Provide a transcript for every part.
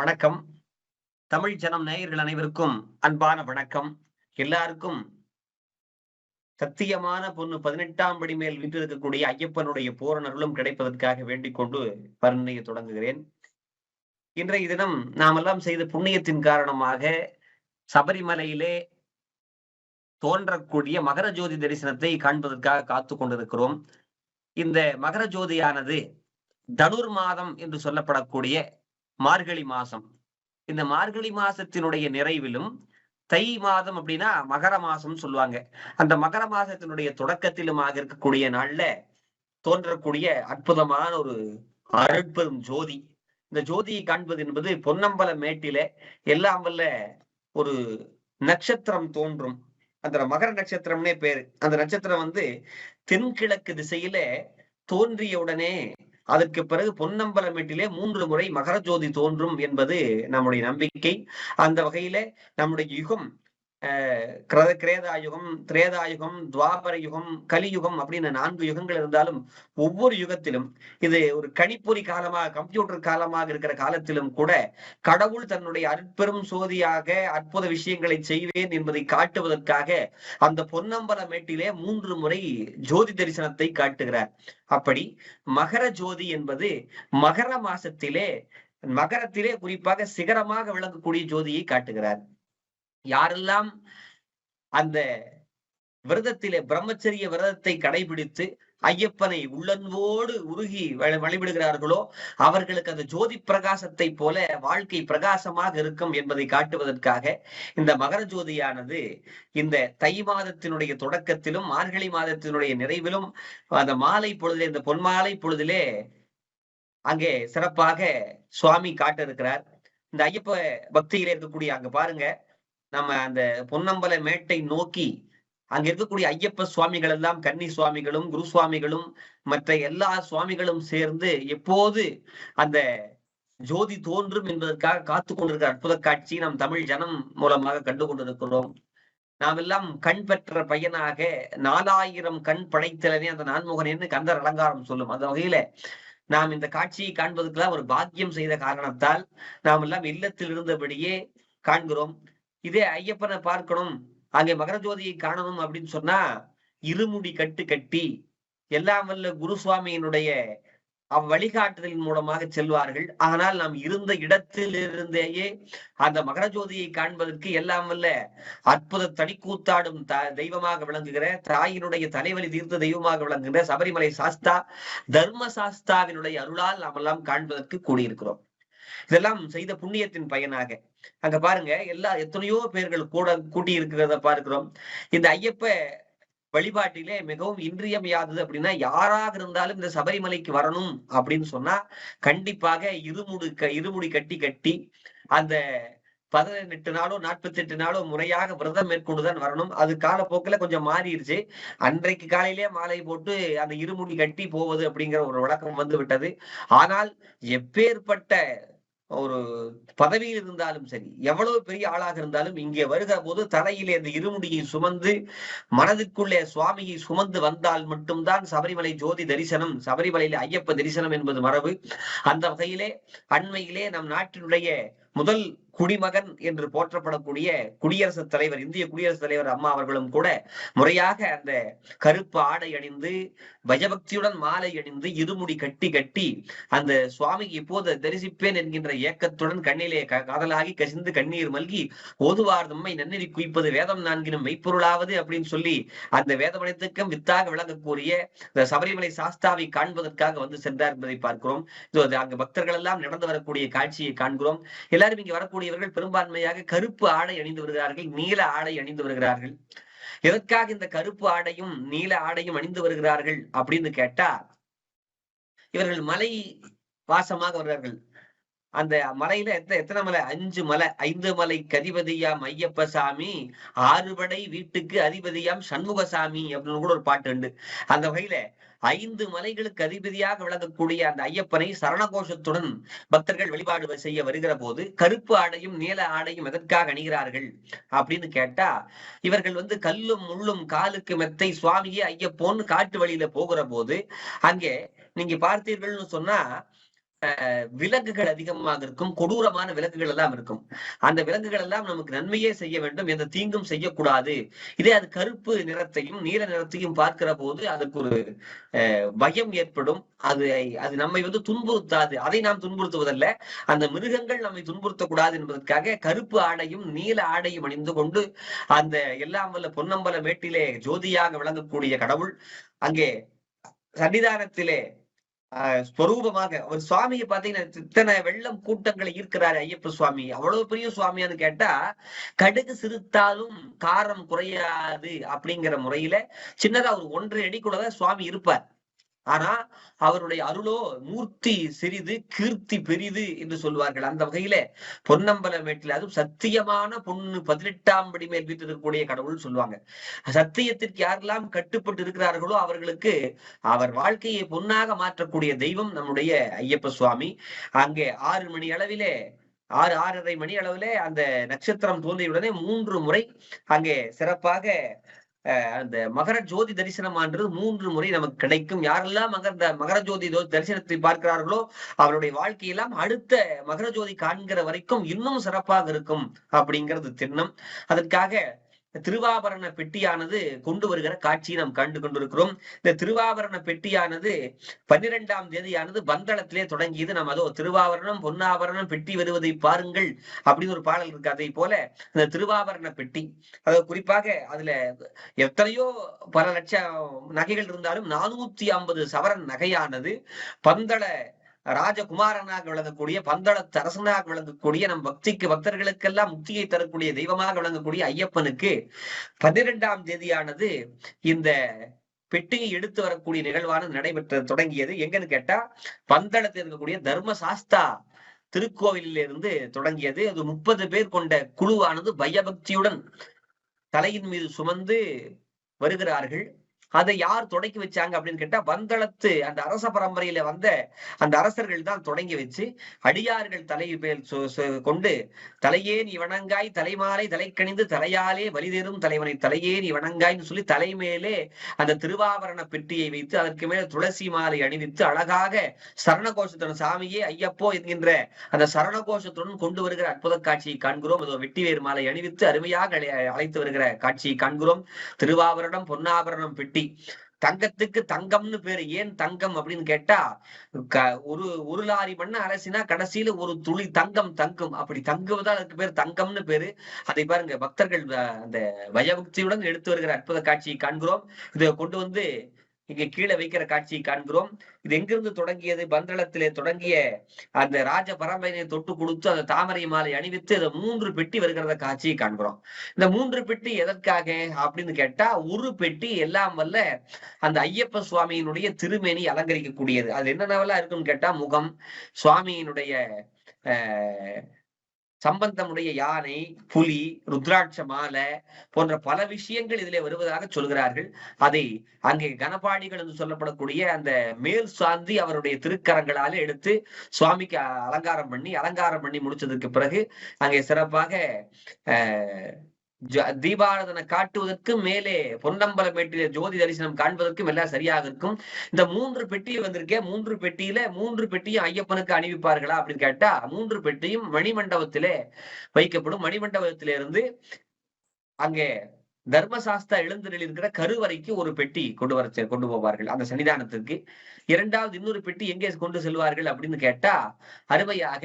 வணக்கம். தமிழ் ஜனம் நேயர்கள் அனைவருக்கும் அன்பான வணக்கம். எல்லாருக்கும் சத்தியமான பொண்ணு பதினெட்டாம் படி மேல் வீட்டிருக்கக்கூடிய ஐயப்பனுடைய பூரணர்களும் கிடைப்பதற்காக வேண்டிக் கொண்டு பரணையை தொடங்குகிறேன். இன்றைய தினம் நாமெல்லாம் செய்த புண்ணியத்தின் காரணமாக சபரிமலையிலே தோன்றக்கூடிய மகர ஜோதி தரிசனத்தை காண்பதற்காக காத்து கொண்டிருக்கிறோம். இந்த மகர ஜோதியானது தனுர் மாதம் என்று சொல்லப்படக்கூடிய மார்கழி மாசம். இந்த மார்கழி மாசத்தினுடைய நிறைவிலும் தை மாதம் அப்படின்னா மகர மாசம் சொல்லுவாங்க. அந்த மகர மாசத்தினுடைய தொடக்கத்திலுமாக இருக்கக்கூடிய நாள்ல தோன்றக்கூடிய அற்புதமான ஒரு அற்புதம் ஜோதி. இந்த ஜோதியை காண்பது என்பது பொன்னம்பல மேட்டில எல்லாம் வல்ல ஒரு நட்சத்திரம் தோன்றும். அந்த மகர நட்சத்திரம்னே பேரு. அந்த நட்சத்திரம் வந்து தென்கிழக்கு திசையில தோன்றிய உடனே அதற்கு பிறகு பொன்னம்பலமேட்டிலே மூன்று முறை மகர ஜோதி தோன்றும் என்பது நம்முடைய நம்பிக்கை. அந்த வகையில நம்முடைய யுகம் கிரத கிரேதாயுகம் திரேதாயுகம் துவாபர யுகம் கலியுகம் அப்படின்னு நான்கு யுகங்கள் இருந்தாலும் ஒவ்வொரு யுகத்திலும் இது ஒரு கணிப்பொறி காலமாக கம்ப்யூட்டர் காலமாக இருக்கிற காலத்திலும் கூட கடவுள் தன்னுடைய அற்பெரும் சோதியாக அற்புத விஷயங்களை செய்வேன் என்பதை காட்டுவதற்காக அந்த பொன்னம்பல மேட்டிலே மூன்று முறை ஜோதி தரிசனத்தை காட்டுகிறார். அப்படி மகர ஜோதி என்பது மகர மாசத்திலே மகரத்திலே குறிப்பாக சிகரமாக விளங்கக்கூடிய ஜோதியை காட்டுகிறார். யாரெல்லாம் அந்த விரதத்திலே பிரம்மச்சரிய விரதத்தை கடைபிடித்து ஐயப்பனை உள்ளன்போடு உருகி வழிபடுகிறார்களோ அவர்களுக்கு அந்த ஜோதி பிரகாசத்தை போல வாழ்க்கை பிரகாசமாக இருக்கும் என்பதை காட்டுவதற்காக இந்த மகர ஜோதியானது இந்த தை மாதத்தினுடைய தொடக்கத்திலும் மார்கழி மாதத்தினுடைய நிறைவிலும் அந்த மாலை பொழுதிலே இந்த பொன்மாலை பொழுதிலே அங்கே சிறப்பாக சுவாமி காட்ட இருக்கிறார் இந்த ஐயப்ப பக்தியில இருக்கக்கூடிய அங்க பாருங்க. நம்ம அந்த பொன்னம்பல மேட்டை நோக்கி அங்க இருக்கக்கூடிய ஐயப்ப சுவாமிகள் எல்லாம் கன்னி சுவாமிகளும் குரு சுவாமிகளும் மற்ற எல்லா சுவாமிகளும் சேர்ந்து எப்போது அந்த ஜோதி தோன்றும் என்பதற்காக காத்து கொண்டிருக்கிற அற்புத காட்சி நாம் தமிழ் ஜனம் மூலமாக கண்டு கொண்டிருக்கிறோம் நாம் எல்லாம் கண் பெற்ற பையனாக நாலாயிரம் கண் படைத்தலனே அந்த நான்முகனேன்னு கந்தர் அலங்காரம் சொல்லும். அந்த வகையில நாம் இந்த காட்சியை காண்பதற்கெல்லாம் ஒரு பாக்கியம் செய்த காரணத்தால் நாம் எல்லாம் இல்லத்தில் இருந்தபடியே காண்கிறோம். இதே ஐயப்பனை பார்க்கணும். அங்கே மகர ஜோதியை காணணும் அப்படின்னு சொன்னா இருமுடி கட்டு கட்டி எல்லாம் வல்ல குரு சுவாமியினுடைய அவ் மூலமாக செல்வார்கள். ஆனால் நாம் இருந்த இடத்திலிருந்தேயே அந்த மகர ஜோதியை காண்பதற்கு எல்லாம் வல்ல அற்புத தனிக்கூத்தாடும் த தெய்வமாக விளங்குகிற தாயினுடைய தலைவலி தீர்த்த தெய்வமாக விளங்குகிற சபரிமலை சாஸ்தா தர்ம சாஸ்தாவினுடைய அருளால் நாம் எல்லாம் காண்பதற்கு கூடியிருக்கிறோம். இதெல்லாம் செய்த புண்ணியத்தின் பயனாக. அங்க பாருங்க எல்லா எத்தனையோ பேர்கள் கூட கூட்டி இருக்கிறத பார்க்கிறோம். இந்த ஐயப்ப வழிபாட்டிலே மிகவும் இன்றியமையாதது அப்படின்னா யாராக இருந்தாலும் இந்த சபரிமலைக்கு வரணும் அப்படின்னு சொன்னா கண்டிப்பாக இருமுடு இருமுடி கட்டி கட்டி அந்த பதினெட்டு நாளோ நாற்பத்தி எட்டு நாளோ முறையாக விரதம் மேற்கொண்டுதான் வரணும். அது காலப்போக்கில் கொஞ்சம் மாறிடுச்சு. அன்றைக்கு காலையிலே மாலை போட்டு அந்த இருமுடி கட்டி போவது அப்படிங்கிற ஒரு வழக்கம் வந்து விட்டது ஆனால் எப்பேற்பட்ட ஒரு பதவியில் இருந்தாலும் சரி எவ்வளவு பெரிய ஆளாக இருந்தாலும் இங்கே வருகிற போது தலையிலே அந்த இருமுடியை சுமந்து மனதுக்குள்ளே சுவாமியை சுமந்து வந்தால் மட்டும்தான் சபரிமலை ஜோதி தரிசனம் சபரிமலையில ஐயப்ப தரிசனம் என்பது மரபு. அந்த வகையிலே அண்மையிலே நம் நாட்டினுடைய முதல் குடிமகன் என்று போற்றப்படக்கூடிய குடியரசுத் தலைவர் இந்திய குடியரசுத் தலைவர் அம்மா அவர்களும் கூட முறையாக அந்த கருப்பு ஆடை அணிந்து பயபக்தியுடன் மாலை அணிந்து இருமுடி கட்டி கட்டி அந்த சுவாமி இப்போது தரிசிப்பேன் என்கின்ற ஏக்கத்துடன் கண்ணிலே காதலாகி கசிந்து கண்ணீர் மல்கி ஓதுவார் நம்மை நன்னெறி குவிப்பது வேதம் நான்கினும் மெய்ப்பொருளாவது அப்படின்னு சொல்லி அந்த வேதமனைத்துக்கும் வித்தாக விளங்கக்கூடிய இந்த சபரிமலை சாஸ்தாவை காண்பதற்காக வந்து சென்றார் என்பதை பார்க்கிறோம். அங்கு பக்தர்கள் எல்லாம் நடந்து வரக்கூடிய காட்சியை காண்கிறோம். எல்லாரும் எல்லாரும் இங்கு வரக்கூடியவர்கள் பெரும்பான்மையாக கருப்பு ஆடை அணிந்து வருகிறார்கள் நீல ஆடை அணிந்து வருகிறார்கள். எதற்காக இந்த கருப்பு ஆடையும் நீல ஆடையும் அணிந்து வருகிறார்கள் அப்படின்னு கேட்டா இவர்கள் மலை வாசமாக வருகிறார்கள் அந்த மலையில எத்த எத்தனை மலை? அஞ்சு மலை. ஐந்து மலை கதிபதியாம் ஐயப்ப சாமி ஆறுபடை வீட்டுக்கு அதிபதியாம் சண்முகசாமி அப்படின்னு கூட ஒரு பாட்டு உண்டு. அந்த வகையில ஐந்து மலைகளுக்கு அதிபதியாக விளங்கக்கூடிய அந்த ஐயப்பனை சரணகோஷத்துடன் பக்தர்கள் வழிபாடு செய்ய வருகிற போது கருப்பு ஆடையும் நீல ஆடையும் எதற்காக அணிகிறார்கள் அப்படின்னு கேட்டா இவர்கள் வந்து கல்லும் முள்ளும் காலுக்கு மெத்தை சுவாமியே ஐயப்போன்னு காட்டு வழியில போகிற போது அங்கே நீங்க பார்த்தீர்கள்னு சொன்னா விலங்குகள் அதிகமாக இருக்கும் கொடூரமான விலங்குகள் எல்லாம் இருக்கும். அந்த விலங்குகள் எல்லாம் நமக்கு நன்மையே செய்ய வேண்டும் எந்த தீங்கும் செய்யக்கூடாது. இதே அது கருப்பு நிறத்தையும் நீல நிறத்தையும் பார்க்கிற போது அதுக்கு ஒரு பயம் ஏற்படும். அது அது நம்மை வந்து துன்புறுத்தாது. அதை நாம் துன்புறுத்துவதல்ல. அந்த மிருகங்கள் நம்மை துன்புறுத்தக்கூடாது என்பதற்காக கருப்பு ஆடையும் நீல ஆடையும் அணிந்து கொண்டு அந்த எல்லாம் வல்ல பொன்னம்பல மேட்டிலே ஜோதியாக விளங்கக்கூடிய கடவுள் அங்கே சன்னிதானத்திலே ஸ்வரூபமாக ஒரு சுவாமியை பாத்தீங்கன்னா இத்தனை வெள்ளம் கூட்டங்களை ஈர்க்கிறாரு ஐயப்ப சுவாமி. அவ்வளவு பெரிய சுவாமியான்னு கேட்டா கடுகு சிறுத்தாலும் காரம் குறையாது அப்படிங்கிற முறையில சின்னதா ஒரு ஒன்றரை கூடதான் சுவாமி இருப்பார். ஆனா அவருடைய அருளோ மூர்த்தி சிறிது கீர்த்தி பெரிது என்று சொல்வார்கள். அந்த வகையில பொன்னம்பலமேட்டில் அதுவும் சத்தியமான பொண்ணு பதினெட்டாம் படி மேல் வீட்டிருக்கக்கூடிய கடவுள் சொல்லுவாங்க. சத்தியத்திற்கு யாரெல்லாம் கட்டுப்பட்டு இருக்கிறார்களோ அவர்களுக்கு அவர் வாழ்க்கையை பொன்னாக மாற்றக்கூடிய தெய்வம் நம்முடைய ஐயப்ப சுவாமி. அங்கே ஆறு மணி அளவிலே ஆறு ஆறரை மணி அளவிலே அந்த நட்சத்திரம் தோன்றியுடனே மூன்று முறை அங்கே சிறப்பாக அந்த மகர ஜோதி தரிசனமான்றது மூன்று முறை நமக்கு கிடைக்கும். யாரெல்லாம் மகர மகர ஜோதி தரிசனத்தை பார்க்கிறார்களோ அவருடைய வாழ்க்கையெல்லாம் அடுத்த மகர ஜோதி காண்கிற வரைக்கும் இன்னும் சிறப்பாக இருக்கும் அப்படிங்கிறது திண்ணம். அதற்காக திருவாபரண பெட்டியானது கொண்டு வருகிற காட்சியை நாம் கண்டு கொண்டிருக்கிறோம். இந்த திருவாபரண பெட்டியானது பன்னிரெண்டாம் தேதியானது பந்தளத்திலே தொடங்கியது. நாம் அதோ திருவாபரணம் பொன்னாபரணம் பெட்டி வருவதை பாருங்கள் அப்படின்னு ஒரு பாடல் இருக்கு. அதை போல இந்த திருவாபரண பெட்டி அதாவது குறிப்பாக அதுல எத்தனையோ பல லட்சம் நகைகள் இருந்தாலும் நானூத்தி ஐம்பது சவரன் நகையானது பந்தள ராஜகுமாரனாக விளங்கக்கூடிய பந்தளத்து அரசனாக விளங்கக்கூடிய நம் பக்திக்கு பக்தர்களுக்கெல்லாம் முக்தியை தரக்கூடிய தெய்வமாக விளங்கக்கூடிய ஐயப்பனுக்கு பன்னிரெண்டாம் தேதியானது இந்த பெட்டியை எடுத்து வரக்கூடிய நிகழ்வானது நடைபெற்ற தொடங்கியது. எங்கன்னு கேட்டா பந்தளத்தில் இருக்கக்கூடிய தர்மசாஸ்தா திருக்கோவிலிருந்து தொடங்கியது. அது முப்பது பேர் கொண்ட குழுவானது பயபக்தியுடன் தலையின் மீது சுமந்து வருகிறார்கள். அதை யார் தொடக்கி வச்சாங்க அப்படின்னு கேட்டா வந்தளத்து அந்த அரச பரம்பரையில வந்த அந்த அரசர்கள் தான் தொடங்கி வச்சு அடியார்கள் தலை மேல் கொண்டு தலையே நீ வணங்காய் தலைமாலை தலைக்கணிந்து தலையாலே வலிதேறும் தலைவனை தலையே நீ வணங்காய்னு சொல்லி தலைமேலே அந்த திருவாபரண பெட்டியை வைத்து அதற்கு மேல துளசி மாலை அணிவித்து அழகாக சரணகோஷத்துடன் சாமியே ஐயப்போ என்கின்ற அந்த சரணகோஷத்துடன் கொண்டு வருகிற அற்புத காட்சியை காண்கிறோம். அதோ வெட்டிவேறு மாலை அணிவித்து அருமையாக அழைத்து வருகிற காட்சியை காண்கிறோம். திருவாபரணம் பொன்னாபரணம் பெட்டி பெட்டி தங்கத்துக்கு தங்கம்னு பேரு. ஏன் தங்கம் அப்படின்னு கேட்டா ஒரு ஒரு லாரி மண்ண அரசினா கடைசியில ஒரு துளி தங்கம் தங்கும். அப்படி தங்குவதால் அதுக்கு பேர் தங்கம்னு பேரு. அதை பாருங்க பக்தர்கள் அந்த பயபக்தியுடன் எடுத்து வருகிற அற்புத காட்சியை காண்கிறோம். இதை கொண்டு வந்து இங்க கீழே வைக்கிற காட்சியை காண்கிறோம். இது எங்கிருந்து தொடங்கியது? பந்தளத்திலே தொடங்கிய அந்த ராஜ பரம்பரையை தொட்டு கொடுத்து அந்த தாமரை மாலை அணிவித்து அதை மூன்று பெட்டி வருகிறத காட்சியை காண்கிறோம். இந்த மூன்று பெட்டி எதற்காக அப்படின்னு கேட்டா ஒரு பெட்டி எல்லாம் வல்ல அந்த ஐயப்ப சுவாமியினுடைய திருமேனி அலங்கரிக்கக்கூடியது. அது என்னென்னவெல்லாம் இருக்குன்னு கேட்டா முகம் சுவாமியினுடைய ஆஹ் சம்பந்தமுடைய யானை புலி ருத்ராட்ச மாலை போன்ற பல விஷயங்கள் இதிலே வருவதாக சொல்கிறார்கள். அதை அங்கே கனபாடிகள் என்று சொல்லப்படக்கூடிய அந்த மேல் சாந்தி அவருடைய திருக்கரங்களால எடுத்து சுவாமிக்கு அலங்காரம் பண்ணி அலங்காரம் பண்ணி முடிச்சதுக்கு பிறகு அங்கே சிறப்பாக தீபாரதனை காட்டுவதற்கு மேலே பொன்னம்பலமேட்டில ஜோதி தரிசனம் காண்பதற்கும் எல்லாம் சரியாக இருக்கும். இந்த மூன்று பெட்டி வந்திருக்கேன் மூன்று பெட்டியில மூன்று பெட்டியும் ஐயப்பனுக்கு அணிவிப்பார்களா அப்படின்னு கேட்டா மூன்று பெட்டியும் மணிமண்டபத்திலே வைக்கப்படும். மணிமண்டபத்திலிருந்து அங்கே தர்மசாஸ்திர எழுந்தரில் இருக்கிற கருவறைக்கு ஒரு பெட்டி கொண்டு வர கொண்டு போவார்கள். அந்த சன்னிதானத்துக்கு இரண்டாவது இன்னொரு பெட்டி எங்கே கொண்டு செல்வார்கள் அப்படின்னு கேட்டா அருமையாக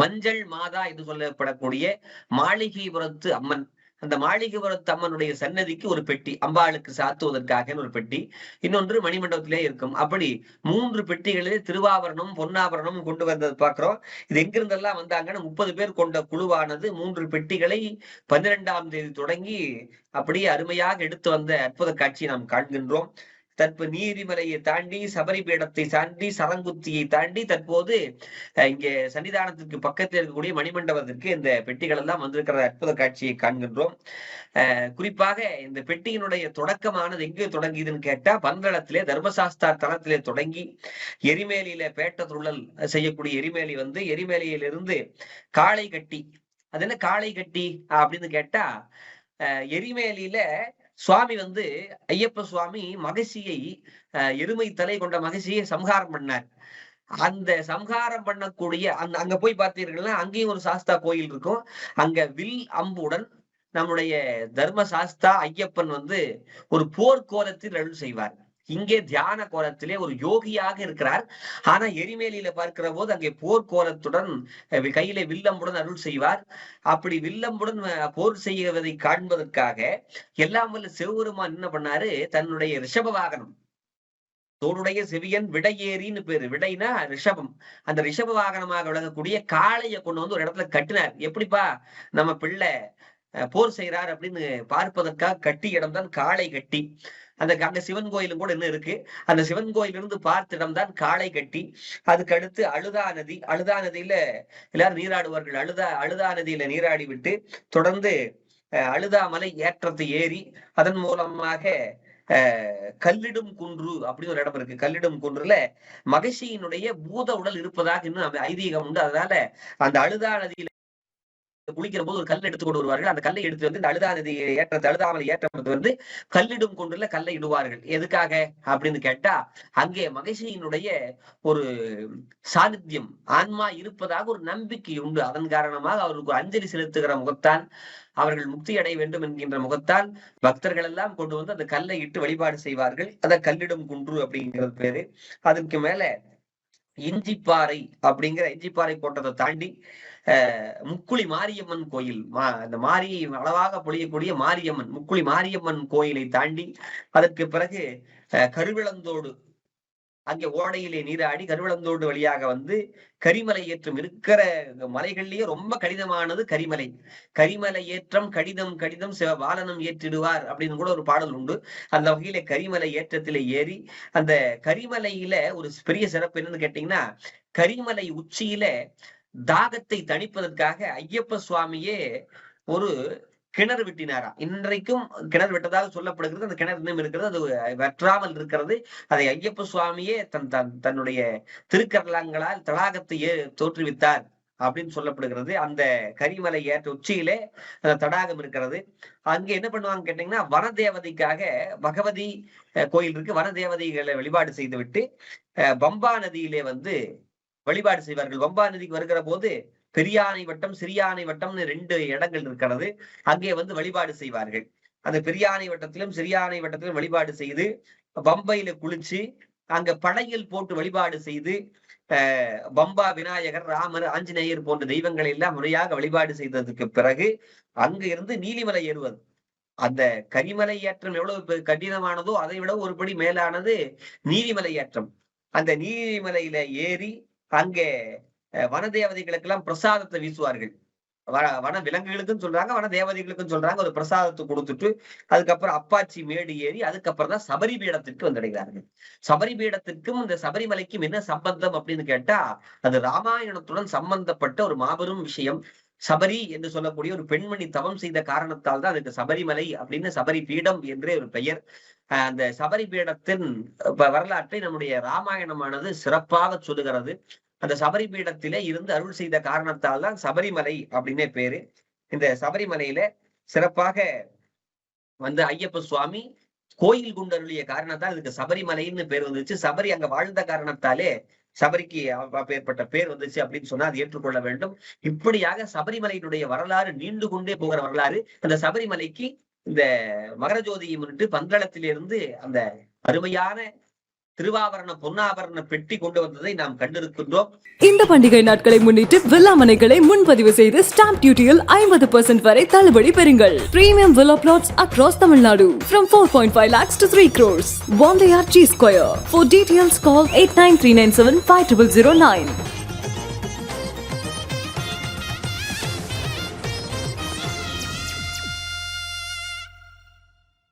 மஞ்சள் மாதா என்று சொல்லப்படக்கூடிய மாளிகைபுரத்து அம்மன். அந்த மாளிகைபுரத்து அம்மனுடைய சன்னதிக்கு ஒரு பெட்டி அம்பாளுக்கு சாத்துவதற்காக ஒரு பெட்டி இன்னொன்று மணிமண்டபத்திலே இருக்கும். அப்படி மூன்று பெட்டிகளிலே திருவாபரணம் பொன்னாபரணம் கொண்டு வந்தது பார்க்கிறோம். இது எங்கிருந்தெல்லாம் வந்தாங்கன்னு முப்பது பேர் கொண்ட குழுவானது மூன்று பெட்டிகளை பன்னிரெண்டாம் தேதி தொடங்கி அப்படியே அருமையாக எடுத்து வந்த அற்புத காட்சியை நாம் காண்கின்றோம். தற்பு நீரிமலையை தாண்டி சபரிபீடத்தை தாண்டி சரங்குத்தியை தாண்டி தற்போது இங்கே சன்னிதானத்திற்கு பக்கத்தில் இருக்கக்கூடிய மணிமண்டபத்திற்கு இந்த பெட்டிகள் எல்லாம் வந்திருக்கிற அற்புத காட்சியை காண்கின்றோம். குறிப்பாக இந்த பெட்டியினுடைய தொடக்கமானது எங்கு தொடங்கியதுன்னு கேட்டா பந்தளத்திலே தர்மசாஸ்தா தளத்திலே தொடங்கி எரிமேலியில பேட்ட துள்ளல் செய்யக்கூடிய எரிமேலி வந்து எரிமேலியிலிருந்து காளை கட்டி அது என்ன காளை கட்டி அப்படின்னு கேட்டா எரிமேலியில சுவாமி வந்து ஐயப்ப சுவாமி மகசியை எருமை தலை கொண்ட மகசியை சம்ஹாரம் பண்ணார். அந்த சம்ஹாரம் பண்ணக்கூடிய அந்த அங்க போய் பார்த்தீர்கள்னா அங்கேயும் ஒரு சாஸ்தா கோயில் இருக்கும். அங்க வில் அம்புடன் நம்முடைய தர்ம சாஸ்தா ஐயப்பன் வந்து ஒரு போர்க்கோலத்தில் அருள் செய்வார். இங்கே தியான கோலத்திலே ஒரு யோகியாக இருக்கிறார். ஆனா எரிமேலியில பார்க்கிற போது அங்கே போர்க்கோலத்துடன் கோலத்துடன் கையிலே வில்லம்புடன் அருள் செய்வார். அப்படி வில்லம்புடன் போர் செய்வதை காண்பதற்காக எல்லாம் வல்ல சிவபெருமான் என்ன பண்ணாரு? தன்னுடைய ரிஷப வாகனம். தோளுடைய செவியன் விடையேறின்னு பேரு. விடைனா ரிஷபம். அந்த ரிஷப வாகனமாக விளங்கக்கூடிய காளையை கொண்டு வந்து ஒரு இடத்துல கட்டினார். எப்படிப்பா? நம்ம பிள்ளை போர் செய்யறார் அப்படின்னு பார்ப்பதற்காக கட்டி இடம்தான் காளை கட்டி. அந்த அங்க சிவன் கோயிலும் கூட இன்னும் இருக்கு. அந்த சிவன் கோயிலிருந்து பார்த்த இடம்தான் காளை கட்டி. அதுக்கு அடுத்து அழுதா நதி. அழுதா நதியில எல்லாரும் நீராடுவார்கள். அழுதா அழுதா நதியில நீராடி விட்டு தொடர்ந்து அஹ், அழுதா மலை ஏற்றத்தை ஏறி அதன் மூலமாக கல்லிடும் குன்று அப்படின்னு ஒரு இடம் இருக்கு. கல்லிடும் குன்றுல மகிழ்ச்சியினுடைய பூத உடல் இருப்பதாக இன்னும் ஐதீகம் உண்டு. அதனால அந்த அழுதா நதியில குளிக்கிற போது ஒரு கல் எடுத்து கொண்டு வருவார்கள். அந்த கல்லை எடுத்து வந்து இந்த அழுதா ஏற்ற ஏற்றத்தை அழுதாமலை வந்து கல்லிடும் கொண்டுள்ள கல்லை இடுவார்கள். எதுக்காக? அப்படின்னு கேட்டா அங்கே மகிழ்ச்சியினுடைய ஒரு சாநித்தியம் ஆன்மா இருப்பதாக ஒரு நம்பிக்கை உண்டு. அதன் காரணமாக அவருக்கு ஒரு அஞ்சலி செலுத்துகிற முகத்தான் அவர்கள் முக்தி அடைய வேண்டும் என்கின்ற முகத்தால் பக்தர்கள் எல்லாம் கொண்டு வந்து அந்த கல்லை இட்டு வழிபாடு செய்வார்கள். அத கல்லிடும் குன்று அப்படிங்கிறது பேரு. அதுக்கு மேல இஞ்சிப்பாறை அப்படிங்கிற இஞ்சிப்பாறை கோட்டத்தை தாண்டி அஹ், முக்குழி மாரியம்மன் கோயில். மா அந்த மாரி அளவாக பொழியக்கூடிய மாரியம்மன் முக்குழி மாரியம்மன் கோயிலை தாண்டி அதற்கு பிறகு அஹ், கருவிளந்தோடு அங்கே ஓடையிலே நீராடி கருவிளந்தோடு வழியாக வந்து கரிமலை ஏற்றம் இருக்கிற மலைகள்லயே ரொம்ப கடினமானது கரிமலை. கரிமலை ஏற்றம் கடிதம் கடிதம் சிவ பாலனம் ஏற்றிடுவார் அப்படின்னு கூட ஒரு பாடல் உண்டு. அந்த வகையில கரிமலை ஏற்றத்திலே ஏறி அந்த கரிமலையில ஒரு பெரிய சிறப்பு என்னன்னு கேட்டீங்கன்னா கரிமலை உச்சியில தாகத்தை தணிப்பதற்காக ஐயப்ப சுவாமியே ஒரு கிணறு வெட்டினாரா இன்றைக்கும் கிணறு வெட்டதாக சொல்லப்படுகிறது. அந்த கிணறு இன்னும் இருக்கிறது. அது வெற்றாமல் இருக்கிறது. அதை ஐயப்ப சுவாமியே தன் தன் தன்னுடைய திருக்கரலங்களால் தடாகத்தை தோற்றுவித்தார் அப்படின்னு சொல்லப்படுகிறது. அந்த கரிமலை ஏற்ற உச்சியிலே அந்த தடாகம் இருக்கிறது. அங்க என்ன பண்ணுவாங்க கேட்டீங்கன்னா வனதேவதைக்காக பகவதி கோயில் இருக்கு. வனதேவதைகளை வழிபாடு செய்துவிட்டு அஹ், பம்பா நதியிலே வந்து வழிபாடு செய்வார்கள். வம்பா நதிக்கு வருகிற போது பெரியானை வட்டம் சிறியானை வட்டம்னு ரெண்டு இடங்கள் இருக்கிறது. அங்கே வந்து வழிபாடு செய்வார்கள். அந்த பெரியானை வட்டத்திலும் சிறியானை வட்டத்திலும் வழிபாடு செய்து பம்பையில குளிச்சு அங்க படையில் போட்டு வழிபாடு செய்து அஹ், பம்பா விநாயகர் ராமர் ஆஞ்சநேயர் போன்ற தெய்வங்களை எல்லாம் முறையாக வழிபாடு செய்ததுக்கு பிறகு அங்க இருந்து நீலிமலை ஏறுவது. அந்த கரிமலை ஏற்றம் எவ்வளவு பெ- கடினமானதோ அதை விட ஒரு படி மேலானது நீலிமலை ஏற்றம். அந்த நீலிமலையில ஏறி அங்கே அஹ், வனதேவதைகளுக்கெல்லாம் பிரசாதத்தை வீசுவார்கள். வன விலங்குகளுக்கும் சொல்றாங்க வன தேவதைகளுக்கும் சொல்றாங்க ஒரு பிரசாதத்தை கொடுத்துட்டு அதுக்கப்புறம் அப்பாச்சி மேடு ஏறி அதுக்கப்புறம் தான் சபரி பீடத்திற்கு வந்தடைகிறார்கள். சபரி பீடத்திற்கும் இந்த சபரிமலைக்கும் என்ன சம்பந்தம் அப்படின்னு கேட்டா அது ராமாயணத்துடன் சம்பந்தப்பட்ட ஒரு மாபெரும் விஷயம். சபரி என்று சொல்லக்கூடிய ஒரு பெண்மணி தவம் செய்த காரணத்தால் தான் அதுக்கு சபரிமலை அப்படின்னு சபரி பீடம் என்றே ஒரு பெயர். அந்த சபரி பீடத்தின் வரலாற்றை நம்முடைய ராமாயணமானது சிறப்பாக சொல்லுகிறது. அந்த சபரி பீடத்திலே இருந்து அருள் செய்த காரணத்தால் தான் சபரிமலை அப்படின்னே பேரு. இந்த சபரிமலையில சிறப்பாக வந்து ஐயப்ப சுவாமி கோயில் குண்டருளிய காரணத்தால் இதுக்கு சபரிமலைன்னு பேர் வந்துச்சு. சபரி அங்க வாழ்ந்த காரணத்தாலே சபரிக்கு அப்பேற்பட்ட பேர் வந்துச்சு அப்படின்னு சொன்னா அது ஏற்றுக்கொள்ள வேண்டும். இப்படியாக சபரிமலையினுடைய வரலாறு நீண்டு கொண்டே போகிற வரலாறு. அந்த சபரிமலைக்கு இந்த மகரஜோதியை முன்னிட்டு பந்தளத்திலிருந்து அந்த அருமையான திருவாபரண பொன்னாபரண பெட்டி கொண்டு வந்ததை நாம் கண்டிருக்கின்றோம். இந்த பண்டிகை நாட்களை முன்னிட்டு வில்லா மனைகளை முன்பதிவு செய்து ஸ்டாம்ப் டியூட்டியில் ஐம்பது பர்சன்ட் வரை தள்ளுபடி பெறுங்கள். Premium villa flats across Tamil Nadu from four point five lakhs to three crores வாந்தையார் G square for details call eight nine three nine seven five triple zero nine